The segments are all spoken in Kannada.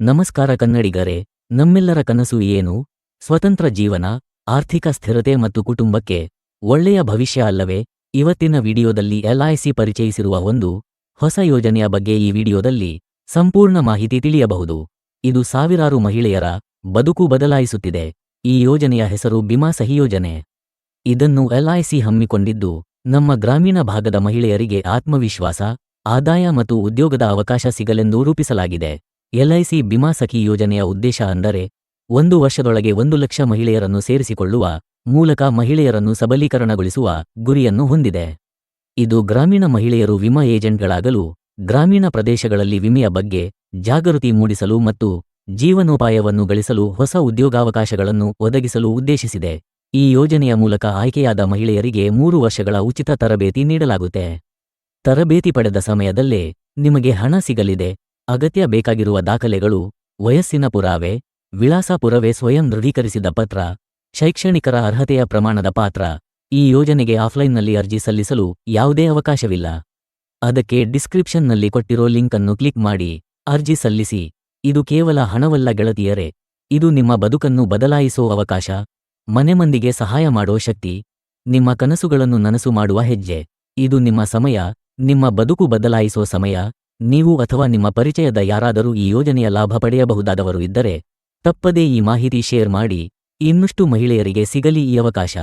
ನಮಸ್ಕಾರ ಕನ್ನಡಿಗರೇ, ನಮ್ಮೆಲ್ಲರ ಕನಸು ಏನು? ಸ್ವತಂತ್ರ ಜೀವನ, ಆರ್ಥಿಕ ಸ್ಥಿರತೆ ಮತ್ತು ಕುಟುಂಬಕ್ಕೆ ಒಳ್ಳೆಯ ಭವಿಷ್ಯ ಅಲ್ಲವೇ? ಇವತ್ತಿನ ವಿಡಿಯೋದಲ್ಲಿ ಎಲ್ಐಸಿ ಪರಿಚಯಿಸಿರುವ ಒಂದು ಹೊಸ ಯೋಜನೆಯ ಬಗ್ಗೆ ಈ ವಿಡಿಯೋದಲ್ಲಿ ಸಂಪೂರ್ಣ ಮಾಹಿತಿ ತಿಳಿಯಬಹುದು. ಇದು ಸಾವಿರಾರು ಮಹಿಳೆಯರ ಬದುಕು ಬದಲಾಯಿಸುತ್ತಿದೆ. ಈ ಯೋಜನೆಯ ಹೆಸರು ಬಿಮಾ ಸಹಿ ಯೋಜನೆ. ಇದನ್ನು ಎಲ್ಐಸಿ ಹಮ್ಮಿಕೊಂಡಿದ್ದು ನಮ್ಮ ಗ್ರಾಮೀಣ ಭಾಗದ ಮಹಿಳೆಯರಿಗೆ ಆತ್ಮವಿಶ್ವಾಸ, ಆದಾಯ ಮತ್ತು ಉದ್ಯೋಗದ ಅವಕಾಶ ಸಿಗಲೆಂದು ರೂಪಿಸಲಾಗಿದೆ. ಎಲ್ಐಸಿ ಬಿಮಾ ಸಖಿ ಯೋಜನೆಯ ಉದ್ದೇಶ ಅಂದರೆ ಒಂದು ವರ್ಷದೊಳಗೆ ಒಂದು ಲಕ್ಷ ಮಹಿಳೆಯರನ್ನು ಸೇರಿಸಿಕೊಳ್ಳುವ ಮೂಲಕ ಮಹಿಳೆಯರನ್ನು ಸಬಲೀಕರಣಗೊಳಿಸುವ ಗುರಿಯನ್ನು ಹೊಂದಿದೆ. ಇದು ಗ್ರಾಮೀಣ ಮಹಿಳೆಯರು ವಿಮಾ ಏಜೆಂಟ್ಗಳಾಗಲು ಗ್ರಾಮೀಣ ಪ್ರದೇಶಗಳಲ್ಲಿ ವಿಮೆಯ ಬಗ್ಗೆ ಜಾಗೃತಿ ಮೂಡಿಸಲು ಮತ್ತು ಜೀವನೋಪಾಯವನ್ನು ಗಳಿಸಲು ಹೊಸ ಉದ್ಯೋಗಾವಕಾಶಗಳನ್ನು ಒದಗಿಸಲು ಉದ್ದೇಶಿಸಿದೆ. ಈ ಯೋಜನೆಯ ಮೂಲಕ ಆಯ್ಕೆಯಾದ ಮಹಿಳೆಯರಿಗೆ ಮೂರು ವರ್ಷಗಳ ಉಚಿತ ತರಬೇತಿ ನೀಡಲಾಗುತ್ತೆ. ತರಬೇತಿ ಪಡೆದ ಸಮಯದಲ್ಲೇ ನಿಮಗೆ ಹಣ ಸಿಗಲಿದೆ. ಅಗತ್ಯ ಬೇಕಾಗಿರುವ ದಾಖಲೆಗಳು, ವಯಸ್ಸಿನ ಪುರಾವೆ ವಿಳಾಸ ಪುರವೆ ಸ್ವಯಂ ದೃಢೀಕರಿಸಿದ ಪತ್ರ, ಶೈಕ್ಷಣಿಕರ ಅರ್ಹತೆಯ ಪ್ರಮಾಣದ ಪಾತ್ರ, ಈ ಯೋಜನೆಗೆ ಆಫ್ಲೈನ್ನಲ್ಲಿ ಅರ್ಜಿ ಸಲ್ಲಿಸಲು ಯಾವುದೇ ಅವಕಾಶವಿಲ್ಲ. ಅದಕ್ಕೆ ಡಿಸ್ಕ್ರಿಪ್ಷನ್ನಲ್ಲಿ ಕೊಟ್ಟಿರೋ ಲಿಂಕ್ ಅನ್ನು ಕ್ಲಿಕ್ ಮಾಡಿ, ಅರ್ಜಿ ಸಲ್ಲಿಸಿ. ಇದು ಕೇವಲ ಹಣವಲ್ಲ ಗೆಳತಿಯರೆ, ಇದು ನಿಮ್ಮ ಬದುಕನ್ನು ಬದಲಾಯಿಸೋ ಅವಕಾಶ ಮನೆಮಂದಿಗೆ ಸಹಾಯ ಮಾಡೋ ಶಕ್ತಿ, ನಿಮ್ಮ ಕನಸುಗಳನ್ನು ನನಸು ಮಾಡುವ ಹೆಜ್ಜೆ. ಇದು ನಿಮ್ಮ ಸಮಯ, ನಿಮ್ಮ ಬದುಕು ಬದಲಾಯಿಸೋ ಸಮಯ ನೀವು ಅಥವಾ ನಿಮ್ಮ ಪರಿಚಯದ ಯಾರಾದರೂ ಈ ಯೋಜನೆಯ ಲಾಭ ಪಡೆಯಬಹುದಾದವರು ಇದ್ದರೆ, ತಪ್ಪದೇ ಈ ಮಾಹಿತಿ ಶೇರ್ ಮಾಡಿ, ಇನ್ನಷ್ಟು ಮಹಿಳೆಯರಿಗೆ ಸಿಗಲಿ ಈ ಅವಕಾಶ.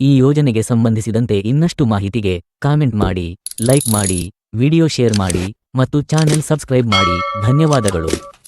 ಈ ಯೋಜನೆಗೆ ಸಂಬಂಧಿಸಿದಂತೆ ಇನ್ನಷ್ಟು ಮಾಹಿತಿಗೆ ಕಾಮೆಂಟ್ ಮಾಡಿ, ಲೈಕ್ ಮಾಡಿ, ವಿಡಿಯೋ ಶೇರ್ ಮಾಡಿ, ಮತ್ತು ಚಾನೆಲ್ ಸಬ್ಸ್ಕ್ರೈಬ್ ಮಾಡಿ. ಧನ್ಯವಾದಗಳು.